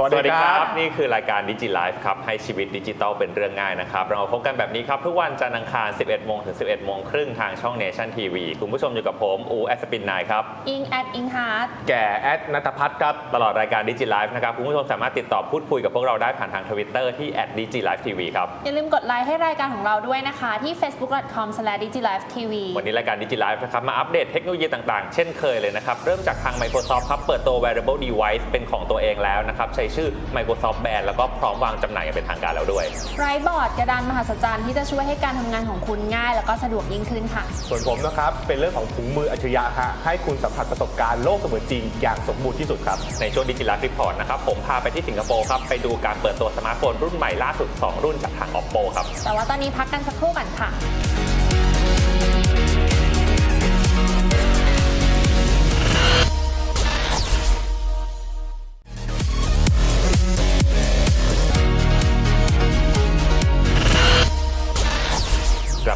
สวัสสวัสดีดีคครัรับบนี่คือรายการดิจิไลฟ์ครับ ให้ชีวิตดิจิทัลเป็นเรื่องง่ายนะครับ เรามาพบกันแบบนี้ครับ ทุกวันจันทร์อังคาร 11 โมงถึง 11 โมงครึ่งทางช่อง Nation TV คุณผู้ชมอยู่กับผม อูแอสปินนายครับ อิงแอดอิงฮาร์ดแก่แอดนัทพัฒน์ครับ ตลอดรายการดิจิไลฟ์นะครับ คุณผู้ชมสามารถติดต่อพูดคุยกับพวกเราได้ผ่านทางทวิตเตอร์ที่ @digilifetv ครับ อย่าลืมกดไลค์ให้รายการของเราด้วยนะคะที่ facebook.com/digilifetv วันนี้รายการดิจิไลฟ์นะครับมาอัปเดตเทคโนโลยีต่างๆ เช่นเคยเลยนะครับเริ่มจากทาง Microsoft ครับเปิดตัว wearable device เป็นของตัวเองแล้วนะครับใช้ชื่อ Microsoft Band แล้วก็พร้อมวางจำหน่ายอย่างเป็นทางการแล้วด้วย ไรบอร์ดกระดานมหัศจรรย์ที่จะช่วยให้การทำงานของคุณง่าย แล้วก็สะดวกยิ่งขึ้นค่ะ ส่วนผมนะครับ เป็นเรื่องของถุงมืออัจฉริยะฮะให้คุณสัมผัสประสบการณ์โลกเสมือนจริงอย่างสมบูรณ์ที่สุดครับ ในช่วงดิจิ l ล v รีพอร์ตนะครับ ผมพาไปที่สิงคโปร์ครับ ไปดูการเปิดตัวสมาร์ทโฟนรุ่นใหม่ล่าสุด 2 รุ่นจากทาง Oppo ครับ แต่ว่าตอนนี้พักกันสักครู่กันค่ะ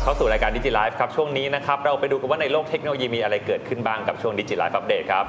เข้าสู่รายการดิจิไลฟ์ครับ ช่วงนี้นะครับ เราไปดูกันว่าในโลกเทคโนโลยีมีอะไรเกิดขึ้นบ้างกับช่วงดิจิไลฟ์อัปเดตครับ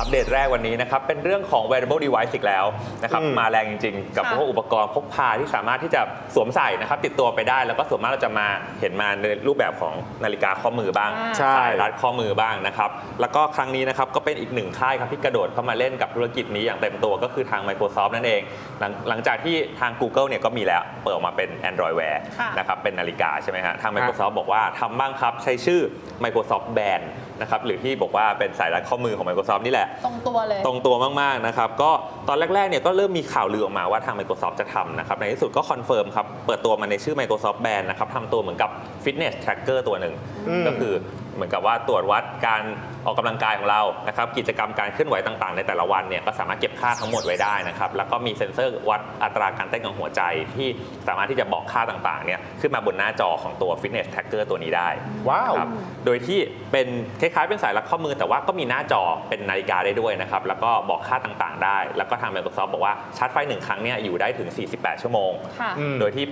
อัปเดตแรกวันนี้นะครับ เป็นเรื่องของ wearable device อีกแล้วนะครับอืมมาแรงจริง ๆ กับค่ะพวกอุปกรณ์พกพาที่สามารถที่จะสวมใส่นะครับ ติดตัวไปได้แล้วก็ส่วนมากเราจะมาเห็นมาในรูปแบบของนาฬิกาข้อมือบ้างอ่าใช่สายรัดข้อมือบ้างนะครับ แล้วก็ครั้งนี้นะครับก็เป็นอีกหนึ่งค่ายครับที่กระโดดเข้ามาเล่นกับธุรกิจนี้อย่างเต็มตัวก็คือทาง Microsoft นั่นเอง หลังหลังจากที่ทาง Google เนี่ยก็มีแล้วเปิดออกมาเป็น Android Wear ค่ะนะครับเป็นนาฬิกาใช่ไหมฮะทาง Microsoft บอกว่าทำบ้างครับใช้ชื่อ Microsoft Band นะครับหรือที่บอกว่าเป็นสายรัดข้อมือของ Microsoft นี่แหละ ตรงตัวเลย ตรงตัวมาก ๆ นะครับ ก็ตอนแรก ๆ เนี่ยก็เริ่มมีข่าวลือออกมาว่าทาง Microsoft จะทำนะครับ ในที่สุดก็คอนเฟิร์มครับ เปิดตัวมาในชื่อ Microsoft Band นะครับทำตัวเหมือนกับ Fitness Tracker ตัวหนึ่ง อืม ก็คือ เหมือนกับว่าตรวจวัดการออกกำลังกายของเรานะครับกิจกรรมการเคลื่อนไหวต่างๆ ในแต่ละวันเนี่ยก็สามารถเก็บค่าทั้งหมดไว้ได้นะครับแล้วก็มีเซ็นเซอร์วัดอัตราการเต้นของหัวใจที่สามารถที่จะบอกค่าต่างๆเนี่ยขึ้นมาบนหน้าจอของตัว Fitness Tracker ตัวนี้ได้ว้าวครับโดยที่เป็นคล้ายๆเป็นสายรัดข้อมือ แต่ว่าก็มีหน้าจอเป็นนาฬิกาได้ด้วยนะครับแล้วก็บอกค่าต่างๆ ได้ แล้วก็ทาง Microsoft บอกว่าชาร์จไฟหนึ่งครั้งเนี่ยอยู่ได้ถึง 48 ชั่วโมงค่ะอืมโดยที่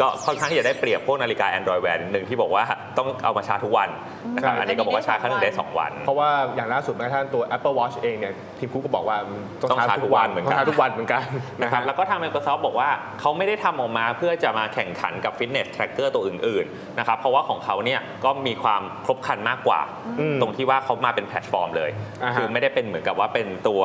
ก็ค่อนข้างที่จะได้เปรียบพวกนาฬิกา Android Wear หนึ่งที่บอกว่าต้องเอามาชาร์จทุกวันนะครับใช่อันนี้ก็บอกว่าชาร์จครั้งหนึ่งได้ 2 วัน เพราะว่าอย่างล่าสุดแม้กระทั่งตัว Apple Watch เองเนี่ยทีมคุกก็บอกว่าต้องต้องชาร์จทุกวันเหมือนกันต้องชาร์จทุกวันเหมือนกันนะครับแล้วก็ทาง Microsoft บอกว่าเขาไม่ได้ทำออกมาเพื่อจะมาแข่งขันกับ Fitness Tracker ตัวอื่นๆนะครับเพราะว่าของเขาเนี่ยก็มีความครบครันมากกว่าอืมตรงที่ว่าเขามาเป็นแพลตฟอร์มเลยอ่าฮะคือไม่ได้เป็นเหมือนกับว่าเป็นตัว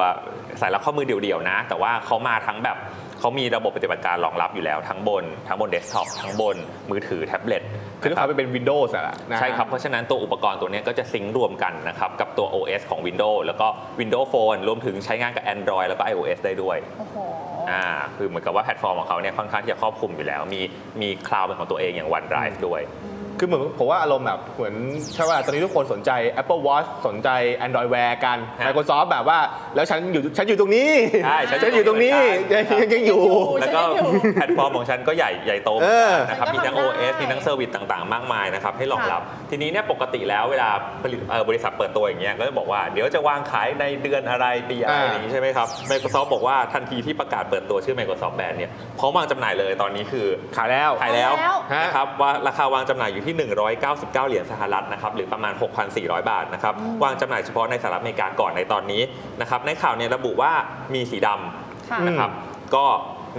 สายรัดข้อมือเดี่ยวๆนะ แต่ว่าเขามาทั้งแบบ เขามีระบบปฏิบัติการรองรับอยู่แล้วทั้งบน ทั้งบนเดสก์ท็อปทั้งบนมือถือแท็บเล็ตคือด้วยความเป็น Windows อะนะฮะ ใช่ครับ เพราะฉะนั้นตัวอุปกรณ์ตัวเนี้ยก็จะซิงค์รวมกันนะครับ กับตัว OS ของ Windows แล้วก็ Windows Phone รวมถึงใช้งานกับ Android แล้วก็ iOS ได้ด้วยโอ้โห อ่าคือเหมือนกับว่าแพลตฟอร์มของเขาเนี่ยค่อนข้างที่จะครอบคลุมอยู่แล้ว มีมีคลาวด์เป็นของตัวเองอย่าง OneDrive ด้วย คือเหมือนผมว่าอารมณ์แบบเหมือนใช่ว่าตอนนี้ทุกคนสนใจ Apple Watch สนใจ Android Wear กัน ฮะ Microsoft แบบว่า แล้วฉันอยู่ฉันอยู่ตรงนี้ ใช่ฉันฉันอยู่ตรงนี้ฉัยังนอยู่ยังอยู่แล้วก็ฉันยังอยู่แพลตฟอร์มของฉันก็ใหญ่ใหญ่โตเออนะครับ ฉันก็มีทั้ง ทำได้ OS มีทั้งเซอร์วิสต่างๆ มากมายนะครับ ให้รองรับ ทีนี้เนี่ยปกติแล้วเวลาผลิตเอ่อบริษัทเปิดตัวอย่างเงี้ยก็จะบอกว่าเดี๋ยวจะวางขายในเดือนอะไรปีอะไรอ่า อย่างนี้ใช่ไหมครับ Microsoft บอกว่าทันทีที่ประกาศเปิดตัวชื่อ Microsoft Band เนี่ยพร้อมวางจำหน่ายเลยตอนนี้คือ ขายแล้ว ขายแล้วขายแล้ว นะครับว่าราคาวางจำหน่ายอยู่ที่199 เหรียญสหรัฐนะครับหรือประมาณ 6,400 บาทนะครับวางจำหน่ายเฉพาะในสหรัฐอเมริกาก่อนในตอนนี้นะครับในข่าวเนี่ยระบุว่ามีสีดค่ะำนะครับก็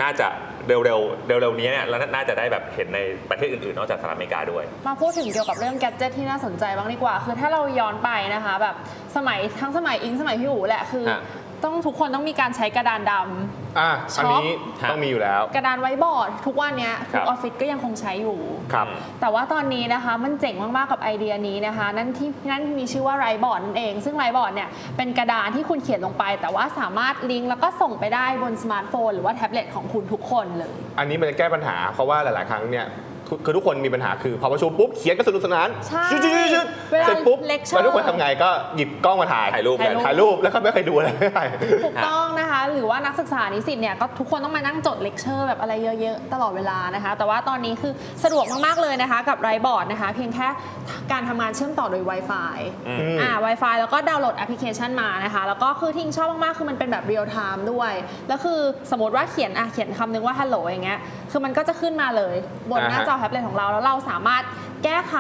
น่าจะเร็วๆเร็วๆนี้เนี่ยแล้วน่าจะได้แบบเห็นในประเทศอื่นๆ นอกจากสหรัฐอเมริกาด้วย มาพูดถึงเกี่ยวกับเรื่องแกดเจิตที่น่าสนใจบ้างดีกว่า คือถ้าเราย้อนไปนะคะแบบสมัยทั้งสมัยอิงสมัยพี่อู๋แหละคือฮะ ต้องทุกคนต้องมีการใช้กระดานดำ อะช็อัอนปนี้ต้องมีอยู่แล้ว กระดานไว้บอร์ด ทุกวันเนี้ยครัทุกบออฟฟิศก็ยังคงใช้อยู่ ครับ แต่ว่าตอนนี้นะคะมันเจ๋งมาก ๆ กับไอเดียนี้นะคะ นั่นที่นั่นมีชื่อว่าไรบอร์ดนั่นเอง ซึ่งไรบอร์ดเนี่ยเป็นกระดานที่คุณเขียนลงไป แต่ว่าสามารถลิงก์แล้วก็ส่งไปได้บนสมาร์ทโฟน หรือว่าแท็บเล็ตของคุณทุกคนเลย อันนี้มันจะแก้ปัญหา เพราะว่าหลาย ๆ ครั้งเนี่ยทุก คือทุกคนมีปัญหาคือพอประชุมปุ๊บเขียนก็สนุกสนานใช่ชุดชุดชุดชุดเวลาเสร็จปุ๊บ lecture แล้วทุกคนทำไงก็หยิบกล้องมาถ่ายถ่ายรูปกัน ถ่ายรูปแล้วก็ไม่เคยดูอะไรไม่ได้ถูกต้องนะคะ หรือว่านักศึกษานิสิตเนี่ยก็ทุกคนต้องมานั่งจดเลคเชอร์แบบอะไรเยอะๆ ตลอดเวลานะคะ แต่ว่าตอนนี้คือสะดวกมากๆเลยนะคะ กับไรบอร์ดนะคะ เพียงแค่การทำงานเชื่อมต่อโดย Wi-Fi อืมมอ่า Wi-Fi แล้วก็ดาวน์โหลดแอปพลิเคชันมานะคะ แล้วก็คือที่ชอบมากๆคือมันเป็นแบบเรียลไทม์ด้วย แล้วคือสมมติว่าเขียนอะเขียนคำนึงว่าฮัลโหลอย่างเงี้ยคือมันก็จะขึ้นมาเลยบนหน้าอ่าฮะจอแท็บเล็ตของเรา แล้วเราสามารถแก้ไข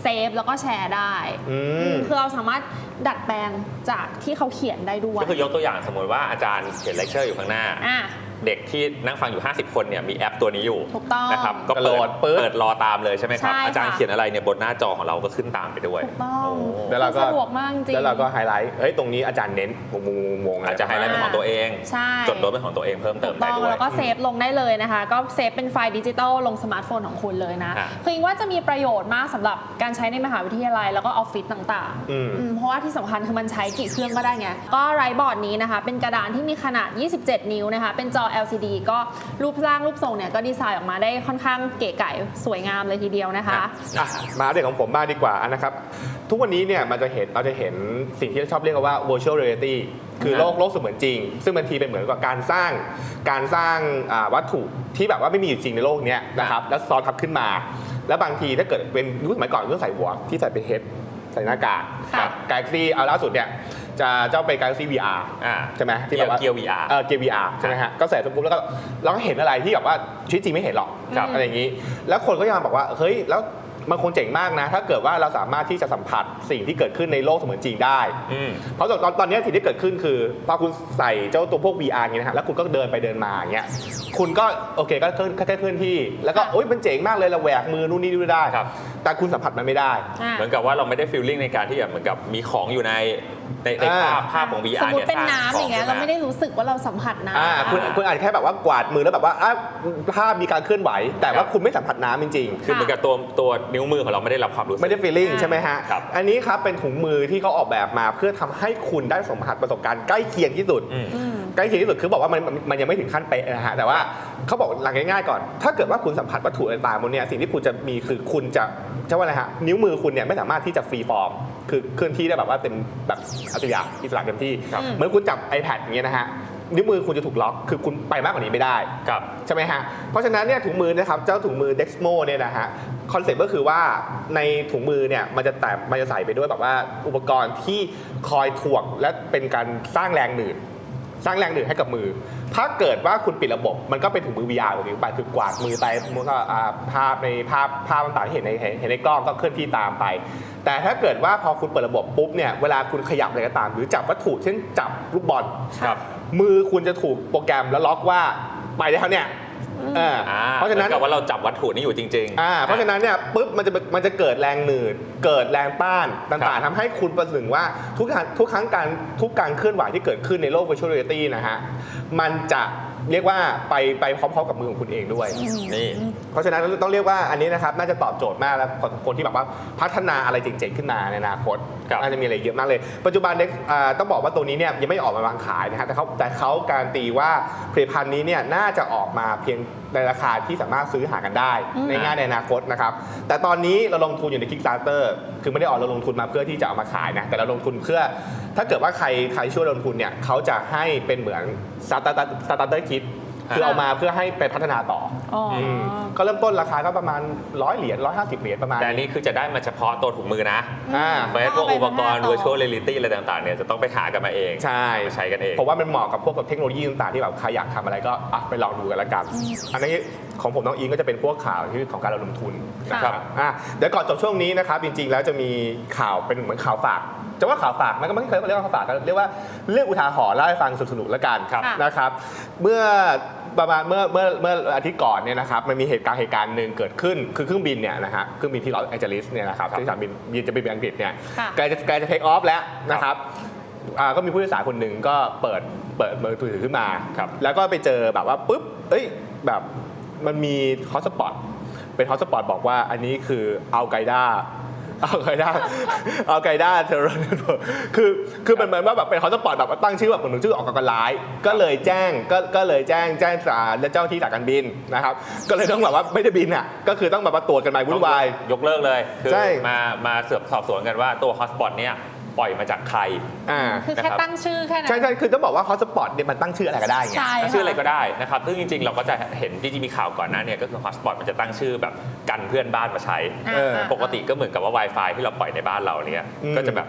เซฟแล้วก็แชร์ได้อืมอืม คือเราสามารถดัดแปลงจากที่เขาเขียนได้ด้วยก็คือยกตัวอย่างสมมติว่าอาจารย์เขียนเลคเชอร์อยู่ข้างหน้า อะ เด็กที่นั่งฟังอยู่ 50 คนเนี่ยมีแอปตัวนี้อยู่ถูกต้องนะครับก็โหลเปิดดปึ๊บเปิดรอตามเลยใช่ไหมครับ ใช่ค่ะ อาจารย์เขียนอะไรเนี่ยบนหน้าจอของเราก็ขึ้นตามไปด้วย ถูกต้องโอ้แล้วเราก็ สะดวกมากจริง แล้วเราก็ไฮไลท์ เฮ้ย ตรงนี้อาจารย์เน้นวงวงวงวงอาจจะไฮไลท์เป็นของตัวเอง ใช่ จดโน้ตเป็นของตัวเองเพิ่มเติถูมกได้ต้องด้วย แล้วก็เซฟลงได้เลยนะคะ ก็เซฟเป็นไฟล์ดิจิตอลลงสมาร์ทโฟนของคุณเลยนะ อะ คืออิงว่าจะมีประโยชน์มากสำหรับการใช้ในมหาวิทยาลัยแล้วก็ออฟฟิศต่างอืม ๆอืมเพราะว่าที่สำคัญคือมันใช้กี่เครื่องก็ได้ไง ก็ไรบอร์ดนี้นะคะ เป็นกระดานที่มีขนาด 27 นิ้วนะคะ เป็นจอ LCD ก็รูปร่างรูปทรงเนี่ยก็ดีไซน์ออกมาได้ค่อนข้างเก๋ไก๋สวยงามเลยทีเดียวนะคะอะมาเรื่องของผมบ้างดีกว่านะครับ ทุกวันนี้เนี่ยมันจะเห็นเราจะเห็นสิ่งที่ชอบเรียกกันว่า virtual reality คือโลกโลกเสมือนจริง ซึ่งบางทีเป็นเหมือนกับการสร้างการสร้างอ่าวัตถุที่แบบว่าไม่มีอยู่จริงในโลกเนี้ยนะครับแล้วซ้อนทับขึ้นมา แล้วบางทีถ้าเกิดเป็นยุคสมัยก่อนก็ใส่หัวที่ใส่เป็นเฮดใส่หน้ากากค่ะกาแล็กซี่เอาล่าสุดเนี่ย จะเจ้าเป็น Galaxy VR อ่าใช่ไหมเกียร์เกียร์ VR เออเกียร์ VR ใช่ไหมฮะก็ใส่ปุ๊บแล้วก็เราก็เห็นอะไรที่แบบว่าชีวิตจริงไม่เห็นหรอกครับอะไรอย่างนี้ แล้วคนก็ยังบอกว่าเฮ้ยแล้วมันคงเจ๋งมากนะ ถ้าเกิดว่าเราสามารถที่จะสัมผัสสิ่งที่เกิดขึ้นในโลกเสมือนจริงได้อืมเพราะตอนตอนนี้สิ่งที่เกิดขึ้นคือพอคุณใส่เจ้าตัวพวก VR อย่างเงี้ยนะฮะแล้วคุณก็เดินไปเดินมาอย่างเงี้ยคุณก็โอเคก็เคลื่อนแค่เคลื่อนที่ แล้วก็ค่ะโอ๊ยมันเจ๋งมากเลยเราแหวกมือนู่นนี่ดูได้ครับแต่คุณสัมผัสมันไม่ได้อะเหมือนกับว่าเราไม่ได้ฟีลลิ่งในการที่แบบเหมือนกับมีของอยู่ใน ในในอ่าภาพภาพของส VR มมเนี่ติยเป็นสร้น้ำอย่างเงี้ยขเราขึ้นไม่ได้รู้สึกว่าเราสัมผัสน้ำ อ่าคุณคุณอาจแค่แบบว่ากวาดมือแล้วแบบว่าอะภาพมีการเคลื่อนไหว แต่ว่าคุณไม่สัมผัสน้ำจริงๆ คือเหมือนกับตัวตัวนิ้วมือของเราไม่ได้รับความรู้สึก ไม่ได้ feeling อ่าใช่ไหมฮะ ครับอันนี้ครับเป็นถุงมือที่เขาออกแบบมาเพื่อทำให้คุณได้สัมผัสประสบการณ์ใกล้เคียงที่สุด อืมอืมใกล้เคียงที่สุดคือบอกว่ามันมันมันยังไม่ถึงขั้นเป๊ะนะฮะแต่ว่าเขาบอกหลักง่ายๆก่อน ถ้าเกิดว่าคุณสัมผัสวัตถุต่างๆบนเนี่ยสิ่งที่คุณจะมีคือคุณจะจะว่าอะไรฮะนิ้วมือคุณเนี่ยไม่สามารถที่จะฟรีฟอร์ม คือเคลื่อนที่ได้แบบว่าเต็มแบบอัตยาอิสระเต็มที่ครับ เหมือนคุณจับ iPad อย่างเงี้ยนะฮะนิ้วมือคุณจะถูกล็อกคือคุณไปมากกว่านี้ไม่ได้ครับ ใช่ไหมฮะเพราะฉะนั้นเนี่ยถุงมือนะครับเจ้าถุงมือ Dexmo เนี่ยนะฮะคอนเซ็ปต์ก็คือว่าในถุงมือเนี่ยมันจะแต่มันจะใส่ไปด้วยแบบว่าอุปกรณ์ที่คอยถ่วงและเป็นการสร้างแรงหนืด สร้างแรงหนืดให้กับมือ ถ้าเกิดว่าคุณปิดระบบ มันก็เป็นถุงมือ VR แบบนี้ไปคือกวาดมือไปมันก็อ่าภาพในภาพภาพต่างๆที่เห็นในเห็นเห็นในกล้องก็เคลื่อนที่ตามไป แต่ถ้าเกิดว่าพอคุณเปิดระบบปุ๊บเนี่ยเวลาคุณขยับอะไรก็ตาม หรือจับวัตถุเช่นจับลูกบอลครับมือคุณจะถูกโปรแกรมแล้วล็อกว่าไปได้เท่าเนี่ยเอออ่าเพราะฉะนั้นหมือกับว่าเราจับวัตถุนี้อยู่จริงๆอ่าเพราะฉะนั้นเนี่ยปุ๊บมันจะมันจะเกิดแรงหนืด เกิดแรงต้านครัต่างบๆทำให้คุณประสึงว่าทุกครั้งทุกครั้งการทุกการเคลื่อนไหวที่เกิดขึ้นในโลก virtual reality นะฮะมันจะ เรียกว่าไปไปพร้อมๆกับมือของคุณเองด้วยนี่เพราะฉะนั้นต้องเรียกว่าอันนี้นะครับน่าจะตอบโจทย์มากแล้วคนคนที่แบบว่าพัฒนาอะไรเจ๋งๆขึ้นมาในอนาคตครับน่าจะมีอะไรเยอะมากเลย ปัจจุบันเนี่ยอ่าต้องบอกว่าตัวนี้เนี่ยยังไม่ออกมาวางขายนะฮะแต่เขาแต่เขาการนตีว่าผลิตภัณฑ์นี้เนี่ยน่าจะออกมาเพียง ในราคาที่สามารถซื้อหากันได้อืมในง่ายในอนาคตนะครับแต่ตอนนี้เราลงทุนอยู่ใน Kickstarter คือไม่ได้ออกเราลงทุนมาเพื่อที่จะเอามาขายนะแต่เราลงทุนเพื่อถ้าเกิดว่าใครใครช่วยลงทุนเนี่ยเขาจะให้เป็นเหมือน Starter Starter Kit คื อเอามาเพื่อให้ไปพัฒนาต่ออ๋ออมก็เริ่มต้นราคาก็ประมาณร้อยเหรียญร้อยห้าสิบเหรียญประมาณแต่อันนี้คือจะได้มาเฉพาะตัวถุงมือนะอ่าเพราะฉะนั้นพวกอุปกรณ์เอาไปพัฒนาต่อ virtual reality อะไรต่างๆเนี่ยจะต้องไปหากันมาเองใช่ไปใช้กันเองผมว่ามันเหมาะกับพวกกับเทคโนโลยีต่างๆที่แบบใครอยากทำอะไรก็อะไปลองดูกันละกัน อันนี้ ของผมน้องอิงก็จะเป็นพวกข่าวที่ของการระดมทุนนะครับอะเดี๋ยวก่อนจบช่วงนี้นะครับจริง ๆ แล้วจะมีข่าวเป็นเหมือนข่าวฝากจะว่าข่าวฝากมันก็ไม่เคยเรียกว่าข่าวฝากก็เรียกว่าเรื่องอุทาหรณ์เล่าให้ฟังสนุกๆแล้วกันครับนะครับ เมื่อประมาณเมื่อเมื่อเมื่ออาทิตย์ก่อนเนี่ยนะครับมันมีเหตุการณ์เหตุการณ์หนึ่งเกิดขึ้นคือเครื่องบินเนี่ยนะฮะเครื่องบินที่ลอสแอนเจลิสเนี่ยนะครับที่สนามบินบินจะไปบินอังกฤษเนี่ยค่ะใกล้จะใกล้จะเทคออฟแล้วนะครับอ่าก็มีผู้โดยสารคนหนึ่งก็เปิดเปิดมือถือขึ้นมาครับแล้วก็ไปเจอแบบว่าปุ๊บเอ้ยแบบ มันมีฮอตสปอตเป็นฮอตสปอตบอกว่าอันนี้คืออัลไกด้าอัลไกด้าอัลไกด้าเทอร์คือคือมันเหมือนว่าแบบเป็นฮอตสปอตแบบว่าตั้งชื่อแบบเหมือนชื่อออกก่อการร้าย ก็เลยแจ้งก็ก็เลยแจ้งแจ้งสารและเจ้าที่สายการบินนะครับก็เลยต้องแบบว่าไม่ได้บินอะก็คือต้องแบบว่าตรวจกันไปวุ่นวายยกเลิกเลยคือใช่มามาเสือบสอบสวนกันว่าตัวฮอสปอตเนี่ย ปล่อยมาจากใครอ่าคือแค่นะครับตั้งชื่อแค่นั้น ใช่ใช่คือต้องบอกว่าฮอตสปอตเนี่ยมันตั้งชื่ออะไรก็ได้ไงใช่ตั้งชื่ออะไรก็ได้นะครับซึ่งจริงๆ เราก็จะเห็นที่มีข่าวก่อนหน้าเนี่ยก็คือฮอสปอตมันจะตั้งชื่อแบบกันเพื่อนบ้านมาใช้อ่าเอออ่าปกติก็เหมือนกับว่า Wi-Fi ที่เราปล่อยในบ้านเราเนี่ยอืมก็จะแบบ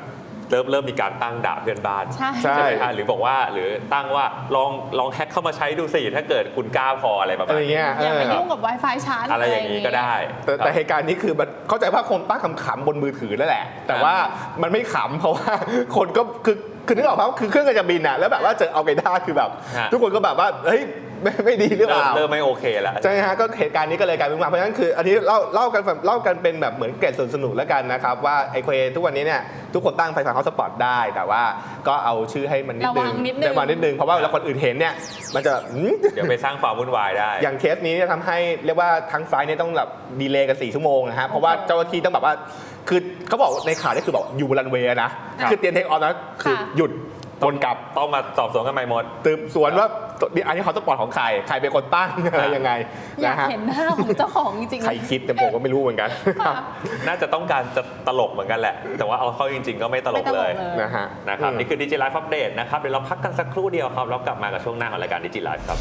เริ่มเริ่มมีการตั้งด่าเพื่อนบ้านใช่ใช่ ไหมฮะหรือบอกว่าหรือตั้งว่าลองลองแฮ็กเข้ามาใช้ดูสิถ้าเกิดคุณกล้าพออะไรประมาอะณไรนี้เงี้ยอย่าไปเออยุ่งกับ Wi-Fi ฉันอะไรอย่างนี้ก็ได้ แต่แต่เหตุการณ์นี้คือมันเข้าใจว่าคงตั้งคำขำๆบนมือถือนั่นแหละ แต่ว่ามันไม่ขำเพราะว่าคนก็คือ คือนึกออกป่ะคือเครื่องก็จะบินอะแล้วแบบว่าเจอเอาไกด้าคือแบบ ฮะ ทุกคนก็แบบว่าเฮ้ยไม่ไม่ดีหรือเปเริ่มล่า เริ่มไม่โอเคแล้ว ใช่ฮะก็เหตุการณ์นี้ก็เลยกลายเป็นว่าเพราะฉะนั้นคืออันนี้เล่าเล่ากันแบบเล่ากันเป็นแบบเหมือนเกร็ดสนุกๆแล้วกันนะครับว่าไอเควทุกวันนี้เนี่ยทุกคนตั้งไฟฟ้าฮอสปอตได้ แต่ว่าก็เอาชื่อให้มันนิดนึระวังงนิดนึง ระวังนิดนึงเพราะว่าเวลาคนอื่นเห็นเนี่ยมันจะอืมเดี๋ยวไปสร้างความวุ่นวายได้ อย่างเคสนี้เนี่ยทำให้เรียกว่าทั้งไฟล์เนี่ยต้องแบบดีเลย์กัน4ชั่วโมงนะฮะเพราะว่าเจ้าหน้าที่ต้องแบบว่า คือเขาบอกในข่าวนี่คือบอกอยู่บนรันเวย์นะ ครับ คือเตรียมเทคออฟนะคือค่ะ หยุดวนกลับต้องมาสอบสวนกันใหม่หมด ตืบสวนว่าอันนี้เขาสปอร์ตของใคร ใครเป็นคนตั้งอะไรยังไงอยากนะฮะเห็นหน้าของเจ้าของจริงๆใครคิดแต่ผมก็ไม่รู้เหมือนกันค่ะน่าจะต้องการจะตลกเหมือนกันแหละ แต่ว่าเอาเข้าจริง ๆ ก็ไม่ตลกเลยไม่ตลกเลย นะฮะนะครับ อืม นี่คือดิจิไลฟ์อัปเดตนะครับ เดี๋ยวเราพักกันสักครู่เดียวครับ แล้วกลับมากับช่วงหน้าของรายการดิจิไลฟ์ครับ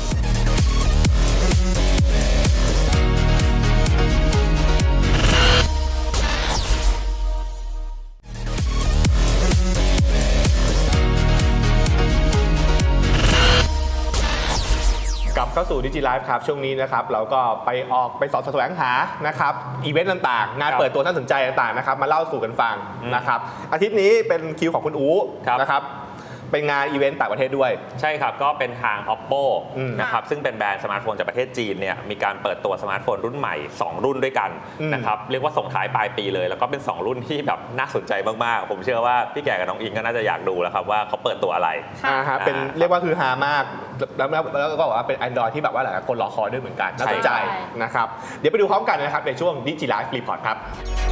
เข้าสู่ดิจิไลฟ์ครับ ช่วงนี้นะครับ เราก็ไปออกไปสอบแสวงหานะครับอีเวนต์ต่างๆ งานเปิดตัวท่านสนใจต่างๆนะครับมาเล่าสู่กันฟังนะครับอาทิตย์นี้เป็นคิวของคุณอู๋นะครับ เป็นงานอีเวนต์ต่างประเทศด้วย ใช่ครับก็เป็นทาง oppo อืมนะครับซึ่งเป็นแบรนด์สมาร์ทโฟนจากประเทศจีนเนี่ยมีการเปิดตัวสมาร์ทโฟนรุ่นใหม่ 2 รุ่นด้วยกันอืม นะครับเรียกว่าส่งท้ายปลายปีเลย แล้วก็เป็น 2 รุ่นที่แบบน่าสนใจมากๆ ผมเชื่อว่าพี่แก่กับน้องอิงก็น่าจะอยากดูแล้วครับว่าเขาเปิดตัวอะไร ค่ะ อ่าฮะเป็นอ่าเรียกว่าคือฮามากแล้วแล้วแล้วก็บอกว่าเป็น Android ที่แบบว่าหลายๆคนรอคอยด้วยเหมือนกันน่าสนใจใช่ นะครับ เดี๋ยวไปดูพร้อมกันนะครับในช่วงดิจิไลฟ์รีพอร์ตครับคุ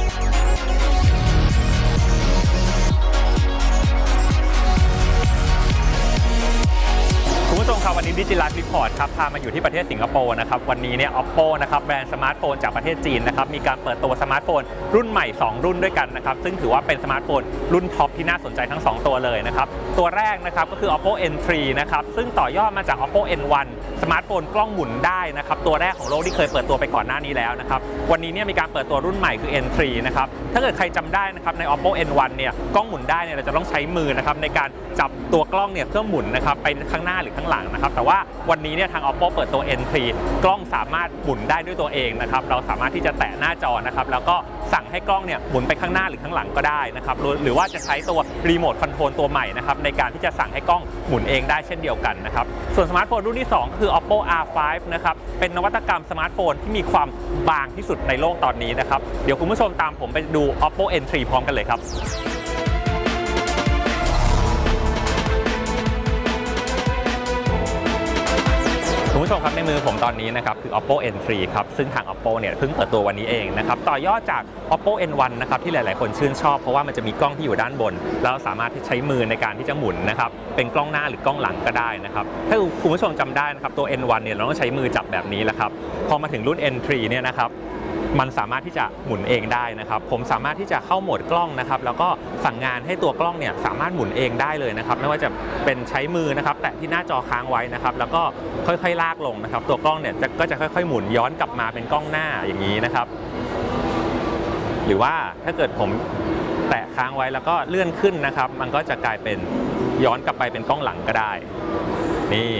ดิจิล f e รีพอร์ตครับพามาอยู่ที่ประเทศสิงคโปร์นะครับวันนี้เนี่ย oppo นะครับแบรนด์สมาร์ทโฟนจากประเทศจีนนะครับมีการเปิดตัวสมาร์ทโฟนรุ่นใหม่ 2 รุ่นด้วยกันนะครับซึ่งถือว่าเป็นสมาร์ทโฟนรุ่นท็อปที่น่าสนใจทั้ง 2 ตัวเลยนะครับตัวแรกนะครับก็คือ oppo n3 นะครับซึ่งต่อยอดมาจาก oppo n1 สมาร์ทโฟนกล้องหมุนได้นะครับตัวแรกของโลกที่เคยเปิดตัวไปก่อนหน้านี้แล้วนะครับวันนี้เนี่ยมีการเปิดตัวรุ่นใหม่คือ n3 นะครับถ้าเกิดใครจำได้นะครับใน oppo n1 เนี่ยกล้องหมุนได้เนี่ยเราจะต้องใช้มือนะครับในการจับตัวกล้องเนี่ยเพื่อหมุนนะครับไปข้างหน้าหรือข้างหลังนะครับแต่ว่าวันนี้เนี่ยทาง oppo เปิดตัว n3 กล้องสามารถหมุนได้ด้วยตัวเองนะครับเราสามารถที่จะแตะหน้าจอนะครับแล้วก็สั่งให้กล้องเนี่ยหมุนไปข้างหน้าหรือข้างหลังก็ได้นะครับหรือหรือว่าจะใช้ตัวรีโมทคอนโทรลตัวใหม่นะครับในการที่จะสั่งให้กล้องหมุนเองได้เช่นเดียวกันนะครับส่วนสมาร์ทโฟนรุ่นที่ 2 คือ oppo r5 นะครับเป็นนวัตกรรมสมาร์ทโฟนที่มีความบางที่สุดในโลกตอนนี้นะครับเดี๋ยวคุณผู้ชมตามผมไปดู oppo n3 พร้อมกันเลยครับ ผู้ชมครับในมือผมตอนนี้นะครับคือ oppo n3 ครับซึ่งทาง oppo เนี่ยเพิ่งเปิดตัววันนี้เองนะครับต่อยอดจาก oppo n1 นะครับที่หลาย ๆ คนชื่นชอบ เพราะว่ามันจะมีกล้องที่อยู่ด้านบน แล้วสามารถที่ใช้มือในการที่จะหมุนนะครับเป็นกล้องหน้าหรือกล้องหลังก็ได้นะครับถ้าคุณผู้ชมจำได้นะครับตัว n1 เนี่ยเราต้องใช้มือจับแบบนี้แหละครับพอมาถึงรุ่น n3 เนี่ยนะครับ มันสามารถที่จะหมุนเองได้นะครับ ผมสามารถที่จะเข้าโหมดกล้องนะครับ แล้วก็สั่งงานให้ตัวกล้องเนี่ยสามารถหมุนเองได้เลยนะครับ ไม่ว่าจะเป็นใช้มือนะครับ แตะที่หน้าจอค้างไว้นะครับ แล้วก็ค่อยๆลากลงนะครับ ตัวกล้องเนี่ยก็จะค่อยๆหมุนย้อนกลับมาเป็นกล้องหน้าอย่างนี้นะครับ หรือว่าถ้าเกิดผมแตะค้างไว้แล้วก็เลื่อนขึ้นนะครับ มันก็จะกลายเป็นย้อนกลับไปเป็นกล้องหลังก็ได้ นี่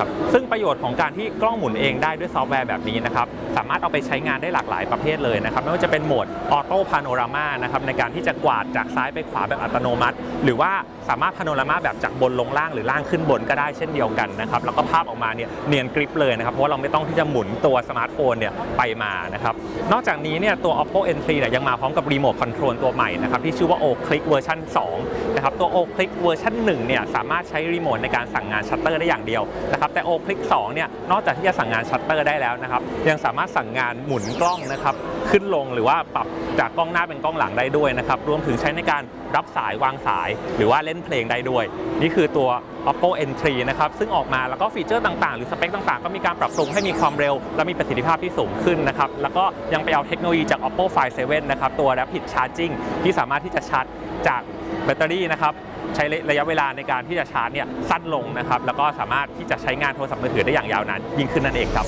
นะครับ ซึ่งประโยชน์ของการที่กล้องหมุนเองได้ด้วยซอฟต์แวร์แบบนี้นะครับ สามารถเอาไปใช้งานได้หลากหลายประเภทเลยนะครับ ไม่ว่าจะเป็นโหมดออโต้พาโนรามานะครับในการที่จะกวาดจากซ้ายไปขวาแบบอัตโนมัติ หรือว่าสามารถพาโนรามาแบบจากบนลงล่างหรือล่างขึ้นบนก็ได้เช่นเดียวกันนะครับ แล้วก็ภาพออกมาเนี่ยเนียนกริปเลยนะครับ เพราะว่าเราไม่ต้องที่จะหมุนตัวสมาร์ทโฟนเนี่ยไปมานะครับ นอกจากนี้เนี่ยตัว Oppo N3 เนี่ยยังมาพร้อมกับรีโมทคอนโทรลตัวใหม่นะครับที่ชื่อว่า O-Click เวอร์ชัน2นะครับตัว O-Click เวอร์ชัน1เนี่ยสามารถใช้รีโมทในการสั่งงานชัตเตอร์ได้อย่างเดียวนะครับแต่ O-Click 2เนี่ยนอกจากที่จะสั่งงานชัตเตอร์ได้แล้วนะครับยังสามารถสั่งงานหมุนกล้องนะครับขึ้นลงหรือว่าปรับจากกล้องหน้าเป็นกล้องหลังได้ด้วยนะครับรวมถึงใช้ในการรับสายวางสาย หรือว่าเล่นเพลงได้ด้วย นี่คือตัว Oppo N3 นะครับซึ่งออกมาแล้วก็ฟีเจอร์ต่างๆ หรือสเปคต่างๆ ก็มีการปรับปรุงให้มีความเร็ว และมีประสิทธิภาพที่สูงขึ้นนะครับแล้วก็ยังไปเอาเทคโนโลยีจาก Oppo Find 7นะครับตัว Rapid Charging ที่สามารถที่จะชาร์จจากแบตเตอรี่นะครับ ใช้ระยะเวลาในการที่จะชาร์จเนี่ยสั้นลงนะครับแล้วก็สามารถที่จะใช้งานโทรศัพท์มือถือได้อย่างยาวนานยิ่งขึ้นนั่นเองครับ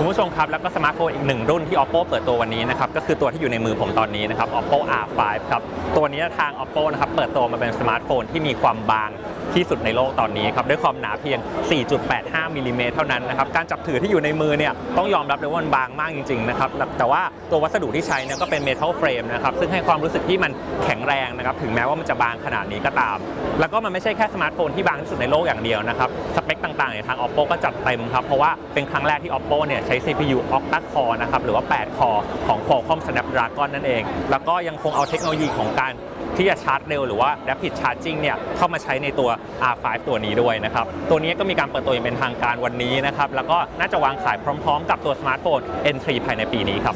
คุณผู้ชมครับแล้วก็สมาร์ทโฟนอีกหนึ่งรุ่นที่ Oppo เปิดตัววันนี้นะครับก็คือตัวที่อยู่ในมือผมตอนนี้นะครับ Oppo R5 ครับตัวนี้ทาง Oppo นะครับเปิดตัวมาเป็นสมาร์ทโฟนที่มีความบาง ที่สุดในโลกตอนนี้ครับด้วยความหนาเพียง 4.85 มิลลิเมตรเท่านั้นนะครับการจับถือที่อยู่ในมือเนี่ยต้องยอมรับเลยว่ามันบางมากจริงๆนะครับแต่ว่าตัววัสดุที่ใช้เนี่ยก็เป็นเมทัลเฟรมนะครับซึ่งให้ความรู้สึกที่มันแข็งแรงนะครับถึงแม้ว่ามันจะบางขนาดนี้ก็ตาม แล้วก็มันไม่ใช่แค่สมาร์ทโฟนที่บางที่สุดในโลกอย่างเดียวนะครับสเปคต่างๆเนี่ยทาง Oppo ก็จัดเต็มครับเพราะว่าเป็นครั้งแรกที่ Oppo เนี่ยใช้ CPU Octa Core นะครับหรือว่า8คอของ Qualcomm Snapdragon นั่นเอง แล้วก็ยังคงเอาเทคโนโลยีของการ ที่จะชาร์จเร็วหรือว่า Rapid Charging เนี่ยเข้ามาใช้ในตัว R5 ตัวนี้ด้วยนะครับ ตัวนี้ก็มีการเปิดตัวอย่างเป็นทางการวันนี้นะครับ แล้วก็น่าจะวางขายพร้อมๆ กับตัวสมาร์ทโฟน N3 ภายในปีนี้ครับ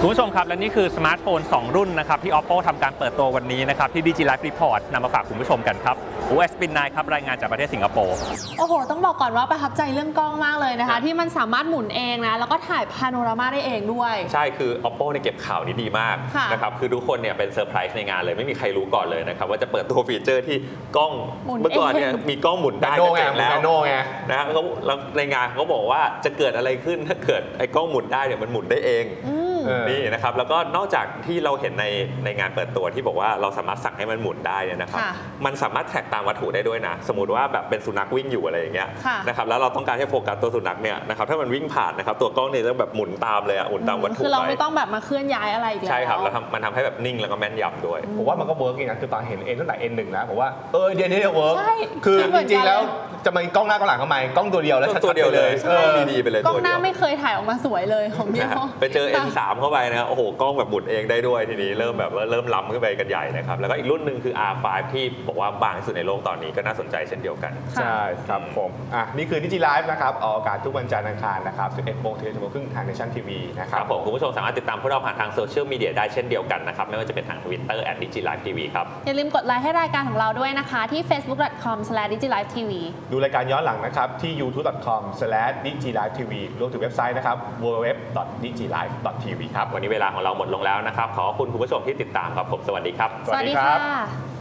คุณผู้ชมครับ และนี่คือสมาร์ทโฟน 2 รุ่นนะครับที่ Oppo ทำการเปิดตัววันนี้นะครับที่ Digi Life Report นำมาฝากคุณผู้ชมกันครับ อูเอสปินนครับรายงานจากประเทศสิงคโปร์ โอ้โห ต้องบอกก่อนว่าประทับใจเรื่องกล้องมากเลยนะครัคะ บ ที่มันสามารถหมุนเองนะ แล้วก็ถ่ายพาโนรามาได้เองด้วย ใช่คือ Oppo เนี่ยเก็บข่าวนี้ดีมากค่ะนะครับคือทุกคนเนี่ยเป็นเซอร์ไพรส์ในงานเลยไม่มีใครรู้ก่อนเลยนะครับว่าจะเปิดตัวฟีเจอร์ที่กล้องหมุนเมื่อก่อนเนี่ยเอง มีกล้องหมุนได้ Nano ก็เจ๋งแล้วไง Nano ไง นะฮะเขาแล้วในงานเขาบอกว่าจะเกิดอะไรขึ้นถ้าเกิดไอ้กล้องหมุนได้เนี่ยมันหมุนได้เอง อืมเออ นี่นะครับแล้วก็นอกจากที่เราเห็นในในงานเปิดตัวที่บอกว่าเราสามารถสั่งให้มันหมุนได้นะครับมันสามารถแท็กตามวัตถุได้ด้วยนะ สมมติว่าแบบเป็นสุนัขวิ่งอยู่อะไรอย่างเงี้ยนะครับแล้วเราต้องการให้โฟกัสตัวสุนัขเนี่ยนะครับถ้ามันวิ่งผ่านนะครับตัวกล้องเนี่ยจะแบบหมุนตามเลยอะหมุนตามวัตถุคือเราไม่ต้องแบบมาเคลื่อนย้ายอะไรอีกแล้ว ใช่ครับแล้วมันทำให้แบบนิ่งแล้วก็แม่นยำด้วย ผมว่ามันก็เวิร์กจริงนะคือตอนเห็นเอ็นตั้งแต่เอ็นหนึ่งแล้วผมว่าเออเดี๋ยวนี้เดี๋ยวเวิร์กใช่คือจริงๆแล้วจะมากล้องหน้ากล้องหลังทำไมกล้องตัวเดียวแล้วชัดตัวเดียวเลยเออ ดีๆไปเลยกล้องหน้าไม่เคยถ่ายออกมาสวยเลยของเดียไปเจอ N3 เข้าไปนะครับโอ้โหกล้องแบบหมุดเองได้ด้วยทีนี้เริ่มแบบว่าเริ่มล้ำขึ้นไปกันใหญ่นะครับแล้วก็อีกรุ่นหนึ่งคือ R5 ที่บอกว่าบางที่สุดในโลกตอนนี้ก็น่าสนใจเช่นเดียวกัน ใช่ครับผมอะนี่คือดิจิไลฟ์นะครับออกอากาศทุกวันจันทร์อังคารนะครับ11โมงถึง11โมงครึ่งทางเนชั่นทีวีนะครับผมคุณผู้ชมสามารถติดตามพวกเราผ่านทางโซเชียลมีเดียได้เช่นเดียวกันนะครับไม่ว่าจะเป็นทาง Twitter at d i g i l i v e TV ครับ อย่าลืมกดไลค์ให้รายการของเราด้วยนะคะ ที่ facebook.com/digitaltv ดูรายการย้อนหลังนะครับ ที่ youtube.com/digitaltv รวมถึงเว็บไซต์นะครับ www.digitaltv www.digilive.tv ครับ วันนี้เวลาของเราหมดลงแล้วนะครับขอบคุณคุณผู้ชมที่ติดตามครับผม สวัสดีครับ สวัสดีครับค่ะ